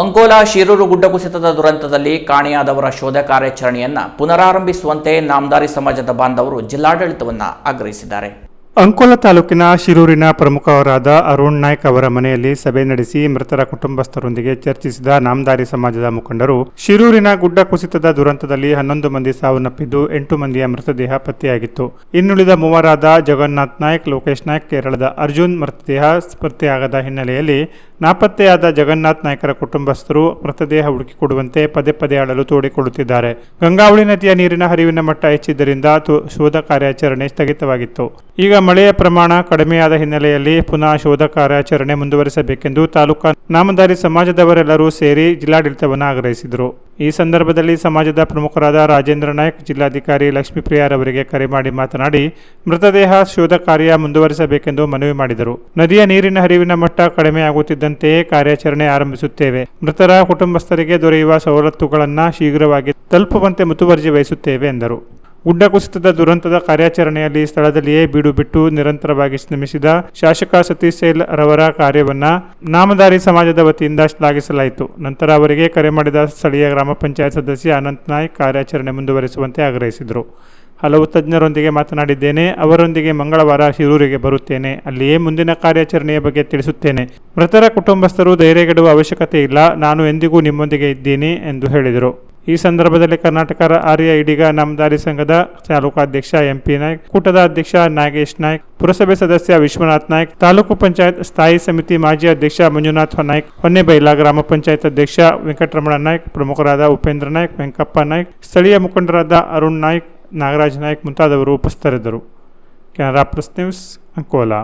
ಅಂಕೋಲಾ ಶಿರೂರು ಗುಡ್ಡ ಕುಸಿತದ ದುರಂತದಲ್ಲಿ ಕಾಣೆಯಾದವರ ಶೋಧ ಕಾರ್ಯಾಚರಣೆಯನ್ನು ಪುನರಾರಂಭಿಸುವಂತೆ ನಾಮದಾರಿ ಸಮಾಜದ ಬಾಂಧವರು ಜಿಲ್ಲಾಡಳಿತವನ್ನು ಆಗ್ರಹಿಸಿದ್ದಾರೆ. ಅಂಕೋಲ ತಾಲೂಕಿನ ಶಿರೂರಿನ ಪ್ರಮುಖರಾದ ಅರುಣ್ ನಾಯ್ಕ್ ಅವರ ಮನೆಯಲ್ಲಿ ಸಭೆ ನಡೆಸಿ ಮೃತರ ಕುಟುಂಬಸ್ಥರೊಂದಿಗೆ ಚರ್ಚಿಸಿದ ನಾಮದಾರಿ ಸಮಾಜದ ಮುಖಂಡರು, ಶಿರೂರಿನ ಗುಡ್ಡ ಕುಸಿತದ ದುರಂತದಲ್ಲಿ ಹನ್ನೊಂದು ಮಂದಿ ಸಾವನ್ನಪ್ಪಿದ್ದು ಎಂಟು ಮಂದಿಯ ಮೃತದೇಹ ಪತ್ತೆಯಾಗಿತ್ತು. ಇನ್ನುಳಿದ ಮೂವರಾದ ಜಗನ್ನಾಥ್ ನಾಯ್ಕ್, ಲೋಕೇಶ್ ನಾಯ್ಕ್, ಕೇರಳದ ಅರ್ಜುನ್ ಮೃತದೇಹ ಪತ್ತೆಯಾಗದ ಹಿನ್ನೆಲೆಯಲ್ಲಿ ನಾಪತ್ತೆಯಾದ ಜಗನ್ನಾಥ್ ನಾಯ್ಕರ ಕುಟುಂಬಸ್ಥರು ಮೃತದೇಹ ಹುಡುಕಿಕೊಡುವಂತೆ ಪದೇ ಪದೇ ಆಡಲು ತೋಡಿಕೊಳ್ಳುತ್ತಿದ್ದಾರೆ. ಗಂಗಾವಳಿ ನದಿಯ ನೀರಿನ ಹರಿವಿನ ಮಟ್ಟ ಹೆಚ್ಚಿದ್ದರಿಂದ ಶೋಧ ಕಾರ್ಯಾಚರಣೆ ಸ್ಥಗಿತವಾಗಿತ್ತು. ಈಗ ಮಳೆಯ ಪ್ರಮಾಣ ಕಡಿಮೆಯಾದ ಹಿನ್ನೆಲೆಯಲ್ಲಿ ಪುನಃ ಶೋಧ ಕಾರ್ಯಾಚರಣೆ ಮುಂದುವರಿಸಬೇಕೆಂದು ತಾಲೂಕಾ ನಾಮದಾರಿ ಸಮಾಜದವರೆಲ್ಲರೂ ಸೇರಿ ಜಿಲ್ಲಾಡಳಿತವನ್ನು ಆಗ್ರಹಿಸಿದರು. ಈ ಸಂದರ್ಭದಲ್ಲಿ ಸಮಾಜದ ಪ್ರಮುಖರಾದ ರಾಜೇಂದ್ರ ನಾಯ್ಕ್, ಜಿಲ್ಲಾಧಿಕಾರಿ ಲಕ್ಷ್ಮೀಪ್ರಿಯಾರವರಿಗೆ ಕರೆ ಮಾಡಿ ಮಾತನಾಡಿ, ಮೃತದೇಹ ಶೋಧ ಕಾರ್ಯ ಮುಂದುವರಿಸಬೇಕೆಂದು ಮನವಿ ಮಾಡಿದರು. ನದಿಯ ನೀರಿನ ಹರಿವಿನ ಮಟ್ಟ ಕಡಿಮೆಯಾಗುತ್ತಿದ್ದಂತೆಯೇ ಕಾರ್ಯಾಚರಣೆ ಆರಂಭಿಸುತ್ತೇವೆ. ಮೃತರ ಕುಟುಂಬಸ್ಥರಿಗೆ ದೊರೆಯುವ ಸವಲತ್ತುಗಳನ್ನು ಶೀಘ್ರವಾಗಿ ತಲುಪುವಂತೆ ಮುತುವರ್ಜಿ ವಹಿಸುತ್ತೇವೆ ಎಂದರು. ಗುಡ್ಡ ಕುಸಿತದ ದುರಂತದ ಕಾರ್ಯಾಚರಣೆಯಲ್ಲಿ ಸ್ಥಳದಲ್ಲಿಯೇ ಬೀಡು ಬಿಟ್ಟು ನಿರಂತರವಾಗಿ ಶ್ರಮಿಸಿದ ಶಾಸಕ ಸತೀಶ್ ಸೇಲ್ ರವರ ಕಾರ್ಯವನ್ನ ನಾಮಧಾರಿ ಸಮಾಜದ ವತಿಯಿಂದ ಶ್ಲಾಘಿಸಲಾಯಿತು. ನಂತರ ಅವರಿಗೆ ಕರೆ ಮಾಡಿದ ಸ್ಥಳೀಯ ಗ್ರಾಮ ಪಂಚಾಯತ್ ಸದಸ್ಯ ಅನಂತ್ ನಾಯ್ಕ್ ಕಾರ್ಯಾಚರಣೆ ಮುಂದುವರಿಸುವಂತೆ ಆಗ್ರಹಿಸಿದರು. ಹಲವು ತಜ್ಞರೊಂದಿಗೆ ಮಾತನಾಡಿದ್ದೇನೆ, ಅವರೊಂದಿಗೆ ಮಂಗಳವಾರ ಶಿರೂರಿಗೆ ಬರುತ್ತೇನೆ. ಅಲ್ಲಿಯೇ ಮುಂದಿನ ಕಾರ್ಯಾಚರಣೆಯ ಬಗ್ಗೆ ತಿಳಿಸುತ್ತೇನೆ. ಮೃತರ ಕುಟುಂಬಸ್ಥರು ಧೈರ್ಯಗೆಡುವ ಅವಶ್ಯಕತೆ ಇಲ್ಲ, ನಾನು ಎಂದಿಗೂ ನಿಮ್ಮೊಂದಿಗೆ ಇದ್ದೀನಿ ಎಂದು ಹೇಳಿದರು. ಈ ಸಂದರ್ಭದಲ್ಲಿ ಕರ್ನಾಟಕ ಆರ್ಯ ಇಡಿಗ ನಾಮದಾರಿ ಸಂಘದ ತಾಲೂಕಾಧ್ಯಕ್ಷ ಎಂಪಿ ನಾಯ್ಕ್, ಕೂಟದ ಅಧ್ಯಕ್ಷ ನಾಗೇಶ್ ನಾಯ್ಕ್, ಪುರಸಭೆ ಸದಸ್ಯ ವಿಶ್ವನಾಥ್ ನಾಯ್ಕ್, ತಾಲೂಕು ಪಂಚಾಯತ್ ಸ್ಥಾಯಿ ಸಮಿತಿ ಮಾಜಿ ಅಧ್ಯಕ್ಷ ಮಂಜುನಾಥ್ ನಾಯ್ಕ್, ಹೊನ್ನೆಬೈಲ ಗ್ರಾಮ ಪಂಚಾಯತ್ ಅಧ್ಯಕ್ಷ ವೆಂಕಟರಮಣ ನಾಯ್ಕ್, ಪ್ರಮುಖರಾದ ಉಪೇಂದ್ರ ನಾಯ್ಕ್, ವೆಂಕಪ್ಪ ನಾಯ್ಕ್, ಸ್ಥಳೀಯ ಮುಖಂಡರಾದ ಅರುಣ್ ನಾಯ್ಕ್, ನಾಗರಾಜ್ ನಾಯ್ಕ್ ಮುಂತಾದವರು ಉಪಸ್ಥಿತರಿದ್ದರು. Canara press news Ankola.